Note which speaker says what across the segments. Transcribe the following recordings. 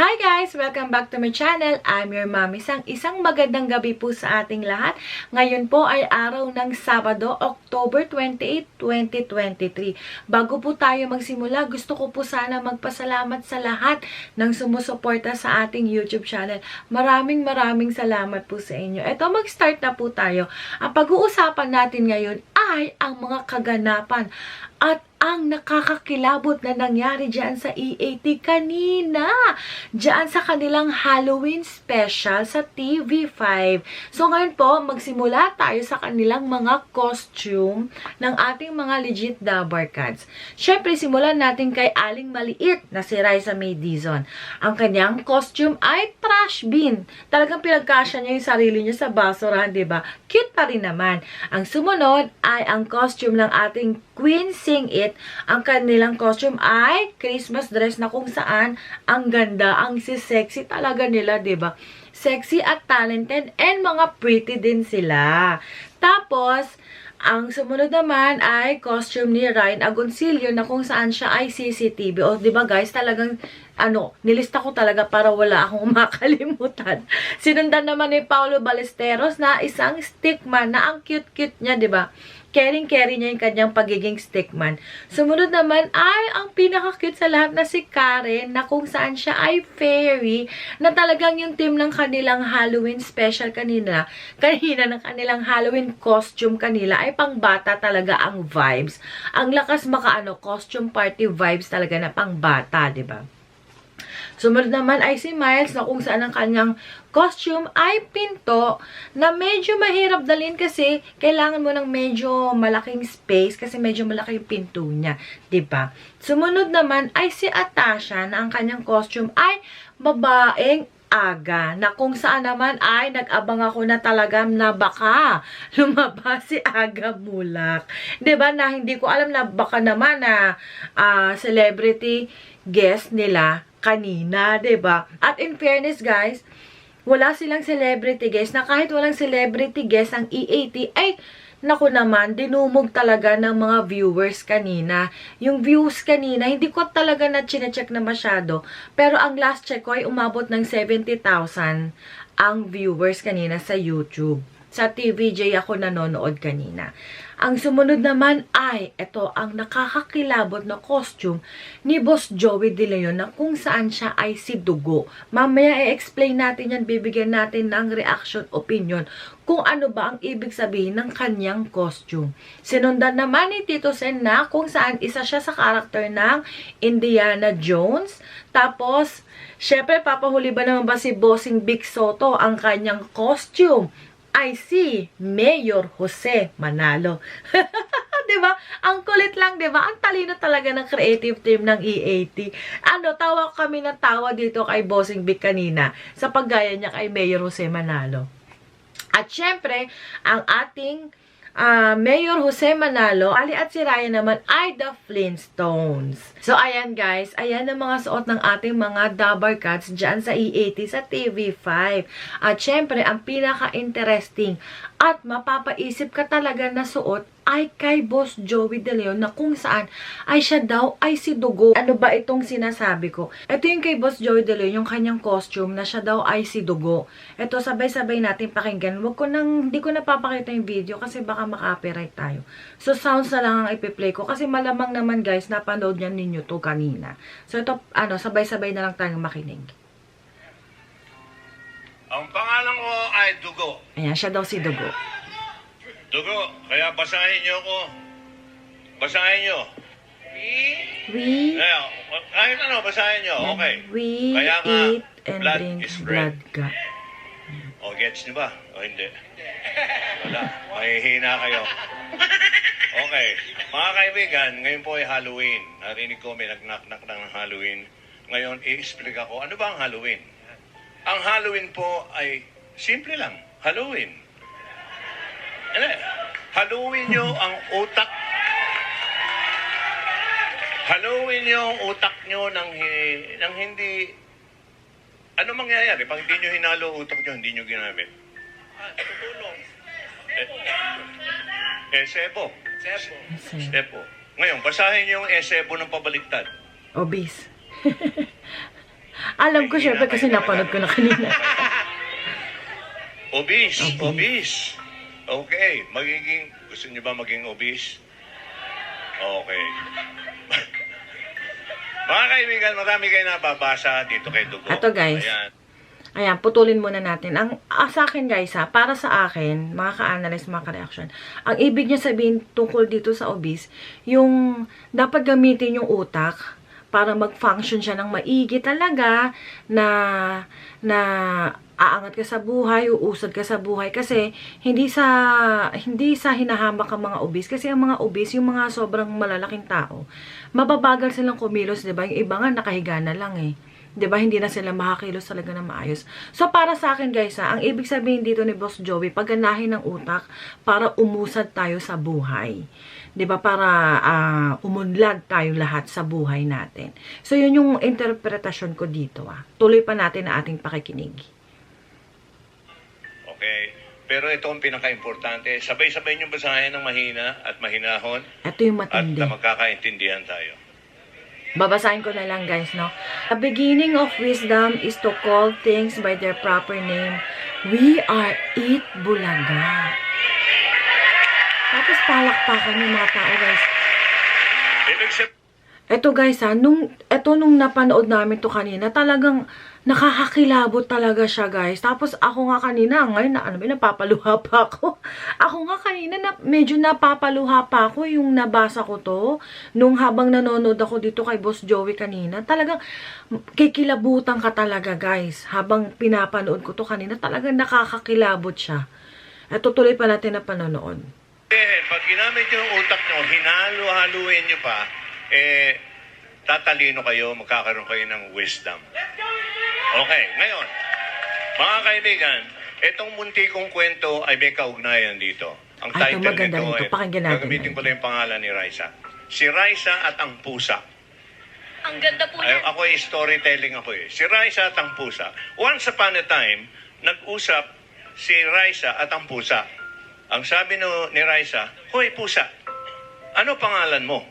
Speaker 1: Hi guys! Welcome back to my channel. I'm your mommy Sang. Isang magandang gabi po sa ating lahat. Ngayon po ay araw ng Sabado, October 28, 2023. Bago po tayo magsimula, gusto ko po sana magpasalamat sa lahat ng sumusuporta sa ating YouTube channel. Maraming maraming salamat po sa inyo. Ito, mag-start na po tayo. Ang pag-uusapan natin ngayon ay ang mga kaganapan at ang nakakakilabot na nangyari dyan sa EAT kanina. Dyan sa kanilang Halloween special sa TV5. So ngayon po, magsimula tayo sa kanilang mga costume ng ating mga legit Dabar Cats. Siyempre, simulan natin kay Aling Maliit na si Raisa May Dizon. Ang kanyang costume ay trash bin. Talagang pinagkasya niya yung sarili niya sa basurahan, di ba? Cute pa rin naman. Ang sumunod ay ang costume ng ating Queen Sing It. Ang kanilang costume ay Christmas dress na kung saan ang ganda, ang sexy talaga nila, ba? Sexy at talented and mga pretty din sila. Tapos, ang sumunod naman ay costume ni Ryan Agoncillo na kung saan siya ay CCTV. O, di ba guys, talagang, ano, nilista ko talaga para wala akong makalimutan. Sinundan naman ni Paulo Ballesteros na isang stickman na ang cute-cute niya, di ba? Caring-carry niya yung kanyang pagiging stickman. Sumunod naman ay ang pinaka-cute sa lahat na si Karen na kung saan siya ay fairy na talagang yung team ng kanilang Halloween special kanina, kanina ng kanilang Halloween costume kanila ay pangbata talaga ang vibes. Ang lakas makaano, costume party vibes talaga na pangbata, ba? Sumunod naman ay si Miles na kung saan ang kanyang costume ay pinto na medyo mahirap dalhin kasi kailangan mo ng medyo malaking space kasi medyo malaki yung pinto niya, 'di ba? Sumunod naman ay si Atasha na ang kanyang costume ay babaeng aga na kung saan naman ay nag-abang ako na talaga na baka lumabas si Aga Mulak. ba na hindi ko alam na baka naman na ah, celebrity guest nila kanina, ba? At in fairness guys, wala silang celebrity guest na kahit walang celebrity guest ang EAT ay Naku naman, dinumog talaga ng mga viewers kanina. Yung views kanina, hindi ko talaga na chinecheck na masyado. Pero ang last check ko ay umabot ng 70,000 ang viewers kanina sa YouTube. Sa TVJ ako nanonood kanina. Ang sumunod naman ay, ito, ang nakakakilabot na costume ni Boss Joey De Leon na kung saan siya ay si Dugo. Mamaya i-explain natin yan, bibigyan natin ng reaction opinion kung ano ba ang ibig sabihin ng kanyang costume. Sinundan naman ni Tito Sen na kung saan isa siya sa karakter ng Indiana Jones. Tapos, syempre, papahuli ba naman ba si Bossing Big Soto ang kanyang costume? Ay si Mayor Jose Manalo. 'Di ba? Ang kulit lang, 'di ba? Ang talino talaga ng creative team ng EAT. Ano, tawa kami ng tawa dito kay Bossing Big kanina sa paggaya niya kay Mayor Jose Manalo. At syempre, ang ating ah, Mayor Jose Manalo, Ali at si Ryan naman ay the Flintstones. So, ayan guys, ayan ang mga suot ng ating mga Dabar Cats dyan sa E80 sa TV5. At syempre, ang pinaka-interesting at mapapaisip ka talaga na suot ay kay Boss Joey De Leon na kung saan ay siya daw ay si Dugo. Ano ba itong sinasabi ko? Ito yung kay Boss Joey De Leon, yung kanyang costume na siya daw ay si Dugo. Ito sabay-sabay natin pakinggan. Wag ko nang, hindi ko napapakita yung video kasi baka maka-copyright tayo. So sounds na lang ang ipi-play ko kasi malamang naman guys, napanood niyan ninyo to kanina. So ito, ano, sabay-sabay na lang tayong makinig.
Speaker 2: Ang pangalan ko ay Dugo.
Speaker 1: Ayan, siya daw si Dugo.
Speaker 2: Dugo, kaya basahin niyo ako. Basahin niyo.
Speaker 1: We,
Speaker 2: Kaya, kahit ano, basahin niyo. Okay.
Speaker 1: we
Speaker 2: Kaya nga,
Speaker 1: eat and
Speaker 2: blood
Speaker 1: drink
Speaker 2: is
Speaker 1: blood
Speaker 2: bread.
Speaker 1: ka.
Speaker 2: O, gets niyo ba? O, hindi. Wala. Mahihina kayo. Okay. Mga kaibigan, ngayon po ay Halloween. Narinig ko may nag-knock-knock ng Halloween. Ngayon, i-explain ako, ano ba ang Halloween? Ang Halloween po ay simple lang. Halloween. Ano? Halloween nyo ang utak Halloween nyo ang utak nyo ng, ng hindi... Ano mangyayari? Pag hindi nyo hinalo ang utak nyo, hindi nyo ginamit. tutulong. Eh, eh, sebo.
Speaker 1: Kasi,
Speaker 2: Sebo. Ngayon, basahin nyo yung esebo ng pabaliktad.
Speaker 1: obese. Alam ko, syempre, kasi napanood ko na kanina.
Speaker 2: Obese,
Speaker 1: Obese.
Speaker 2: Okay, magiging, gusto niyo ba maging obese? Okay. Mga kaibigan, marami kayo nababasa dito kay Dugo.
Speaker 1: Ito, guys.
Speaker 2: Ayan.
Speaker 1: Ayan, putulin muna natin. Ang ah, sa akin guys ha, para sa akin, mga ka-analyst, mga ka-reaction, ang ibig niya sabihin tungkol dito sa obese, yung dapat gamitin yung utak para mag-function siya ng maigi talaga na na aangat ka sa buhay, uusad ka sa buhay kasi hindi sa hindi sa hinahamak ang mga obese kasi ang mga obese, yung mga sobrang malalaking tao, mababagal silang kumilos, 'di ba? Yung iba nga nakahiga na lang eh. 'di ba hindi na sila makakilos talaga na maayos. So para sa akin guys, ha, ang ibig sabihin dito ni Boss Joey, pagganahin ng utak para umusad tayo sa buhay. 'Di ba para ah, umunlad tayo lahat sa buhay natin. So yun yung interpretasyon ko dito ah. Tuloy pa natin ang ating pakikinig.
Speaker 2: Okay. Pero ito ang pinaka-importante. Sabay-sabay niyong basahin ng mahina at mahinahon
Speaker 1: Ito yung
Speaker 2: at
Speaker 1: matindi.
Speaker 2: na magkakaintindihan tayo.
Speaker 1: Babasahin ko na lang guys, no? The beginning of wisdom is to call things by their proper name. We are it bulaga. Tapos palakpakan yung mga tao guys. Eto guys ha, nung, eto nung napanood namin to kanina, talagang nakakakilabot talaga siya guys. Tapos ako nga kanina, ngayon na ano, may napapaluha pa ako. Ako nga kanina, na, medyo napapaluha pa ako yung nabasa ko to. Nung habang nanonood ako dito kay Boss Joey kanina, talagang kikilabutan ka talaga guys. Habang pinapanood ko to kanina, talagang nakakakilabot siya. Eto tuloy pa natin na panonood.
Speaker 2: Eh, pag ginamit yung utak nyo, hinalo-haluin nyo pa, eh, tatalino kayo, magkakaroon kayo ng wisdom. Okay, ngayon, mga kaibigan, itong munti kong kwento ay may kaugnayan dito. Ang
Speaker 1: Ay,
Speaker 2: title
Speaker 1: maganda
Speaker 2: nito ay,
Speaker 1: Pakinggan natin.
Speaker 2: gagamitin ko lang yung pangalan ni Raisa. Si Raisa at ang pusa.
Speaker 3: Ang ganda po
Speaker 2: Ay,
Speaker 3: yan.
Speaker 2: ako ay storytelling ako eh. Si Raisa at ang pusa. Once upon a time, nag-usap si Raisa at ang pusa. Ang sabi no, ni Raisa, Hoy pusa, ano pangalan mo?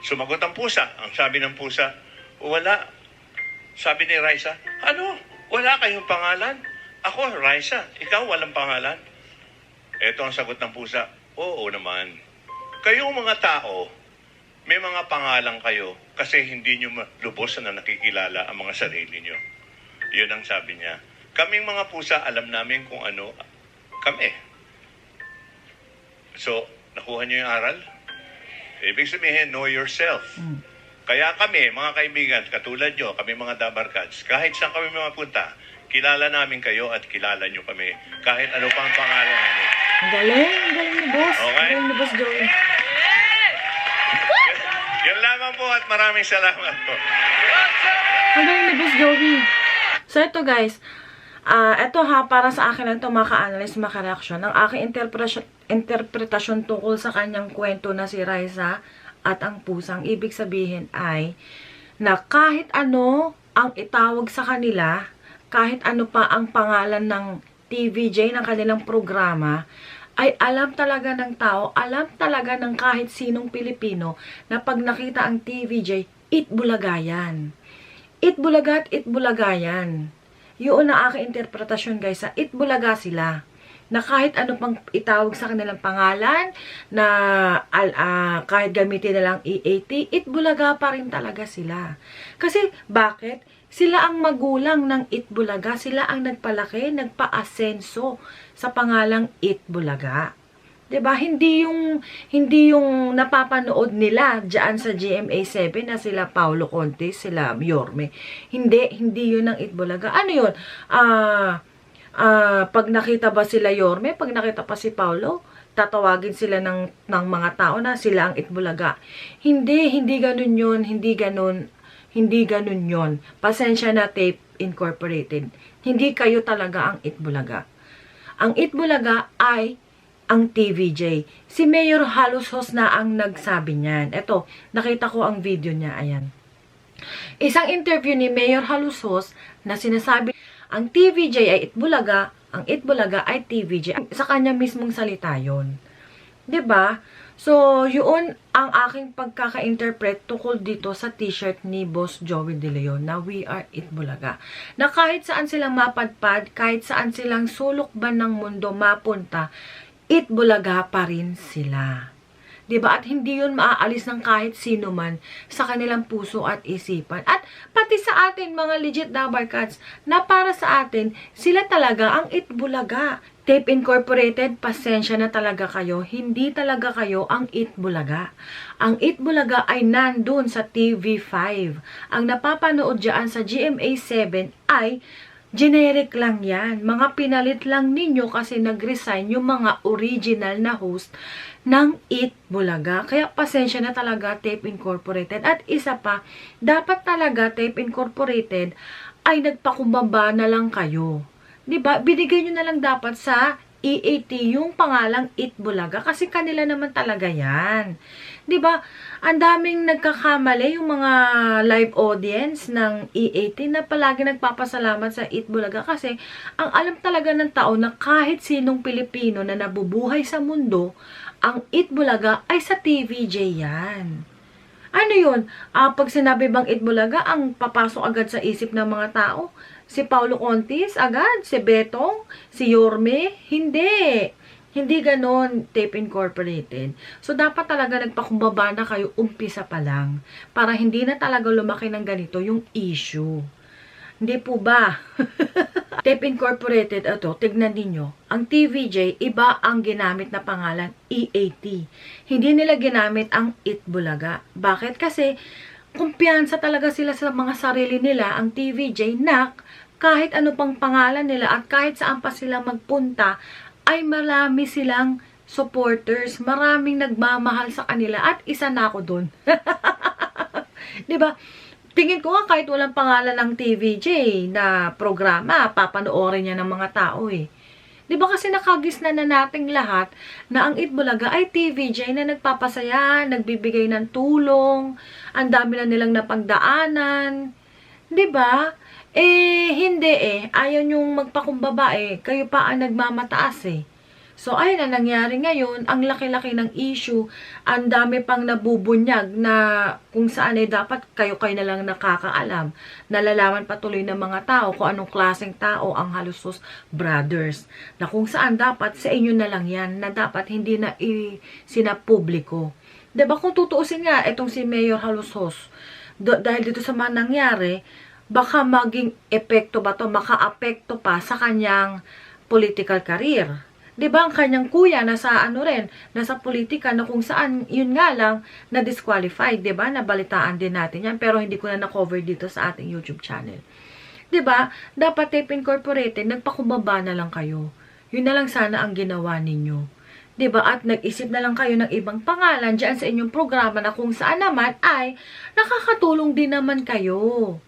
Speaker 2: Sumagot ang pusa. Ang sabi ng pusa, wala. Sabi ni Raisa, ano? Wala kayong pangalan? Ako, Raisa. Ikaw, walang pangalan? Ito ang sagot ng pusa, oo naman. Kayong mga tao, may mga pangalan kayo kasi hindi nyo lubos na nakikilala ang mga sarili nyo. Yun ang sabi niya. Kaming mga pusa, alam namin kung ano kami. So, nakuha nyo yung aral? Ibig sabihin, know yourself.
Speaker 1: Mm.
Speaker 2: Kaya kami, mga kaibigan, katulad nyo, kami mga Dabarkads, kahit saan kami mga punta, kilala namin kayo at kilala nyo kami. Kahit ano pang pangalan namin.
Speaker 1: Ang galing, ang galing ni Boss. Ang
Speaker 2: Okay.
Speaker 1: galing ni Boss Joey.
Speaker 2: Yan lamang po at maraming salamat po.
Speaker 1: Ang galing ni Boss Joey. So, ito guys. ah ito ha, para sa akin lang ito maka-analyze, maka-reaction. Ang aking interpretasyon, interpretasyon tungkol sa kanyang kwento na si Raisa at ang pusang ibig sabihin ay na kahit ano ang itawag sa kanila, kahit ano pa ang pangalan ng TVJ ng kanilang programa, ay alam talaga ng tao, alam talaga ng kahit sinong Pilipino na pag nakita ang TVJ, itbulaga yan. Itbulaga at itbulaga yan. Yun ang aking interpretasyon guys, sa itbulaga sila. Na kahit ano pang itawag sa kanilang pangalan, na ah, kahit gamitin na lang EAT, itbulaga pa rin talaga sila. Kasi bakit? Sila ang magulang ng Itbulaga. Sila ang nagpalaki, nagpa-asenso sa pangalang Itbulaga. 'Di ba? Hindi yung hindi yung napapanood nila diyan sa GMA7 na sila Paulo Conte, sila Yorme. Hindi, hindi 'yun ang Itbulaga. Ano 'yun? Ah, ah, pag nakita ba sila Yorme, pag nakita pa si Paulo, tatawagin sila ng ng mga tao na sila ang Itbulaga. Hindi, hindi ganun 'yun, hindi ganun. Hindi ganun 'yon. Pasensya na Tape Incorporated. Hindi kayo talaga ang Itbulaga. Ang Itbulaga ay ang TVJ. Si Mayor Halusos na ang nagsabi niyan. Ito, nakita ko ang video niya. Ayan. Isang interview ni Mayor Halusos na sinasabi, ang TVJ ay Itbulaga, ang Itbulaga ay TVJ. Sa kanya mismong salita yon. ba? So, yun ang aking pagkaka-interpret tukol dito sa t-shirt ni Boss Joey De Leon na We Are It Bulaga. Na kahit saan silang mapadpad, kahit saan silang sulok ba ng mundo mapunta, It Bulaga pa rin sila. Ba? At hindi 'yun maaalis ng kahit sino man sa kanilang puso at isipan. At pati sa atin mga legit Dabarkats na para sa atin, sila talaga ang Itbulaga. Tape Incorporated, pasensya na talaga kayo. Hindi talaga kayo ang Itbulaga. Ang Itbulaga ay nandun sa TV5. Ang napapanood dyan sa GMA7 ay generic lang yan. Mga pinalit lang ninyo kasi nag-resign yung mga original na host ng It Bulaga. Kaya pasensya na talaga Tape Incorporated. At isa pa, dapat talaga Tape Incorporated ay nagpakumbaba na lang kayo. 'Di ba? Binigay nyo na lang dapat sa EAT yung pangalang It Bulaga kasi kanila naman talaga 'yan. 'Di ba? Ang daming nagkakamali yung mga live audience ng EAT na palagi nagpapasalamat sa It Bulaga kasi ang alam talaga ng tao na kahit sinong Pilipino na nabubuhay sa mundo, ang It Bulaga ay sa TVJ 'yan. Ano yun? Ah, pag sinabi bang Itbulaga, ang papasok agad sa isip ng mga tao? Si Paulo Contis agad? Si Betong? Si Yorme? Hindi. Hindi ganon, Tape Incorporated. So, dapat talaga nagpakumbaba na kayo umpisa pa lang para hindi na talaga lumaki ng ganito yung issue. Hindi po ba? Tape Incorporated, ito, tignan ninyo. Ang TVJ, iba ang ginamit na pangalan, EAT. Hindi nila ginamit ang Itbulaga. Bakit? Kasi, kumpiyansa talaga sila sa mga sarili nila, ang TVJ, na kahit ano pang pangalan nila at kahit saan pa sila magpunta, ay marami silang supporters, maraming nagmamahal sa kanila at isa na ako doon. 'Di ba? Tingin ko nga kahit walang pangalan ng TVJ na programa, papanoorin niya ng mga tao eh. 'Di ba kasi nakagisna na nating lahat na ang Itbulaga ay TVJ na nagpapasaya, nagbibigay ng tulong, ang dami na nilang napagdaanan. 'Di ba? Eh, hindi eh. Ayaw niyong magpakumbaba eh. Kayo pa ang nagmamataas eh. So, ayun na nangyari ngayon. Ang laki-laki ng issue. Ang dami pang nabubunyag na kung saan eh dapat kayo-kayo na lang nakakaalam. Nalalaman patuloy ng mga tao kung anong klaseng tao ang Halusos Brothers. Na kung saan dapat sa inyo na lang yan. Na dapat hindi na sinapubliko. Diba kung tutuusin nga itong si Mayor Halusos. Dahil dito sa mga nangyari, baka maging epekto ba to, maka-apekto pa sa kanyang political career. 'Di ba ang kanyang kuya nasa ano rin, nasa politika na kung saan yun nga lang na disqualified, 'di ba? Nabalitaan din natin 'yan pero hindi ko na na-cover dito sa ating YouTube channel. 'Di ba? Dapat Tape Incorporated nagpakumbaba na lang kayo. Yun na lang sana ang ginawa ninyo. 'di ba? At nag-isip na lang kayo ng ibang pangalan diyan sa inyong programa na kung saan naman ay nakakatulong din naman kayo.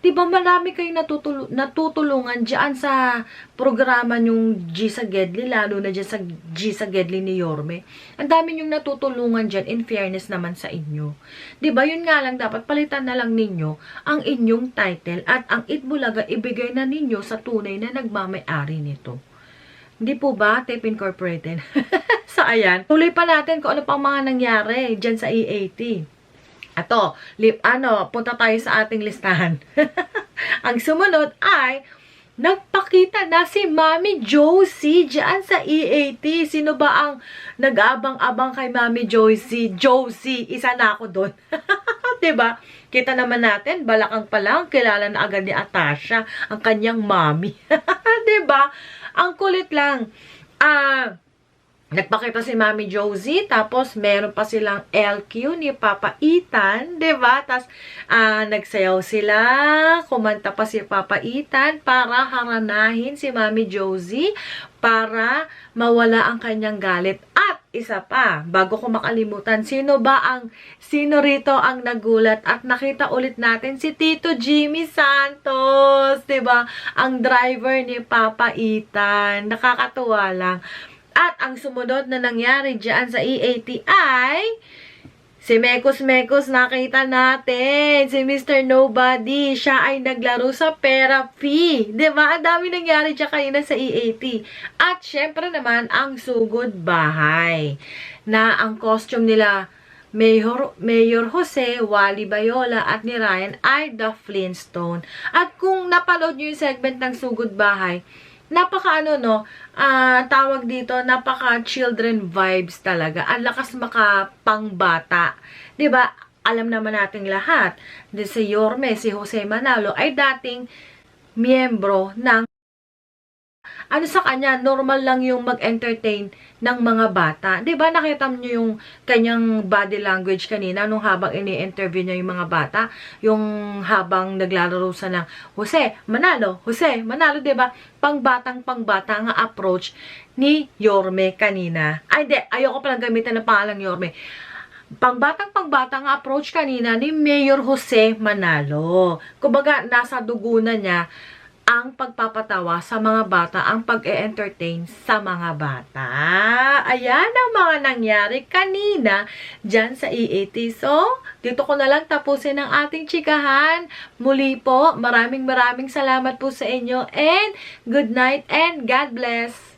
Speaker 1: 'Di ba marami kayong natutul- natutulungan diyan sa programa nyong G sa Gedli, lalo na diyan sa G sa Gedli ni Yorme. Ang dami nyong natutulungan diyan in fairness naman sa inyo. ba yun nga lang dapat palitan na lang ninyo ang inyong title at ang Itbulaga ibigay na ninyo sa tunay na nagmamay-ari nito. Hindi po ba, Tape Incorporated? so, ayan. Tuloy pa natin kung ano pang mga nangyari dyan sa EAT. Ato, lip, ano, punta tayo sa ating listahan. Ang sumunod ay, nagpakita na si Mami Josie dyan sa EAT. Sino ba ang nag-abang-abang kay Mami Josie? Josie, isa na ako doon. ba? Kita naman natin, balakang pa lang, kilala na agad ni Atasha, ang kanyang mami. ba? Ang kulit lang. Ah, Nagpakita si Mami Josie, tapos meron pa silang LQ ni Papa Ethan, ba? Tapos ah, nagsayaw sila, kumanta pa si Papa Ethan para haranahin si Mami Josie para mawala ang kanyang galit. At isa pa, bago ko makalimutan, sino ba ang sino rito ang nagulat at nakita ulit natin si Tito Jimmy Santos, ba? Ang driver ni Papa Ethan. Nakakatuwa lang. At ang sumunod na nangyari dyan sa EAT ay Si Mekos Mekos nakita natin. Si Mr. Nobody. Siya ay naglaro sa Pera Fee. 'Di ba? Ang dami nangyari dyan kanina sa EAT. At syempre naman, ang sugod bahay. Na ang costume nila Mayor, Mayor Jose, Wally Bayola at ni Ryan ay The Flintstone. At kung napanood nyo yung segment ng Sugod Bahay, napaka ano no, ah, tawag dito, napaka children vibes talaga. Ang lakas maka pangbata. 'Di ba? Alam naman nating lahat, di si Yorme, si Jose Manalo ay dating miyembro ng ano sa kanya, normal lang yung mag-entertain ng mga bata. ba nakita niyo yung kanyang body language kanina nung habang ini-interview niya yung mga bata, yung habang naglalaro sa ng Jose, Manalo, Jose, Manalo, ba? Pangbatang pangbata ang approach ni Yorme kanina. Ay, di, ayoko palang gamitin ng pangalang Yorme pangbatang pangbatang approach kanina ni Mayor Jose Manalo. Kumbaga, nasa dugo na niya ang pagpapatawa sa mga bata, ang pag-e-entertain sa mga bata. Ayan ang mga nangyari kanina dyan sa EAT. So, dito ko na lang tapusin ang ating chikahan. Muli po, maraming maraming salamat po sa inyo and good night and God bless!